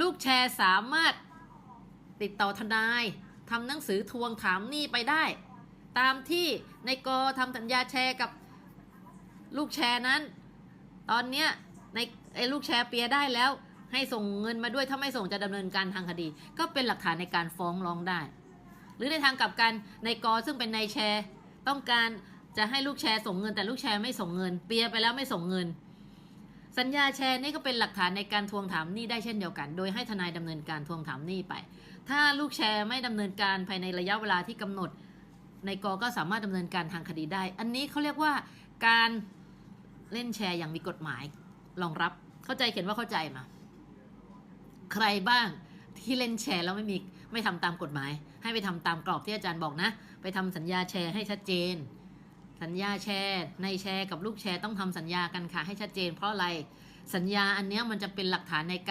ลูกแชร์สามารถติดต่อทนายทำหนังสือทวงถามหนี้ไปได้ ตามที่ในกอทำสัญญาแชร์กับลูกแชร์นั้น ตอนเนี้ยในไอ้ลูกแชร์เปียได้แล้ว ให้ส่งเงินมาด้วยถ้าไม่ส่งจะดำเนินการทางคดี ก็เป็นหลักฐานในการฟ้องร้องได้ หรือในทางกลับกันในกอซึ่งเป็นนายแชร์ ต้องการจะให้ลูกแชร์ส่งเงินแต่ลูกแชร์ไม่ส่งเงิน เปียไปแล้วไม่ส่งเงิน สัญญาแชร์นี่ก็เป็นหลักฐานในการทวงถามหนี้ได้เช่นเดียวกัน โดยให้ทนายดำเนินการทวงถามหนี้ไป ถ้าลูกแชร์ไม่ดำเนินการภายในระยะเวลาที่กำหนด ในกอก็สามารถดำเนินการทางคดีได้ อันนี้เขาเรียกว่าการเล่นแชร์อย่างมีกฎหมายรองรับ เข้าใจเขียนว่าเข้าใจมา ใครบ้างที่เล่นแชร์แล้วไม่มีไม่ทำตามกฎหมาย ให้ไปทำตามกรอบที่อาจารย์บอกนะ ไปทำสัญญาแชร์ให้ชัดเจน สัญญาแชร์ในแชร์กับลูกแชร์ต้องทำสัญญากันค่ะให้ชัดเจนเพราะอะไรสัญญาอันนี้มันจะเป็นหลักฐานในการ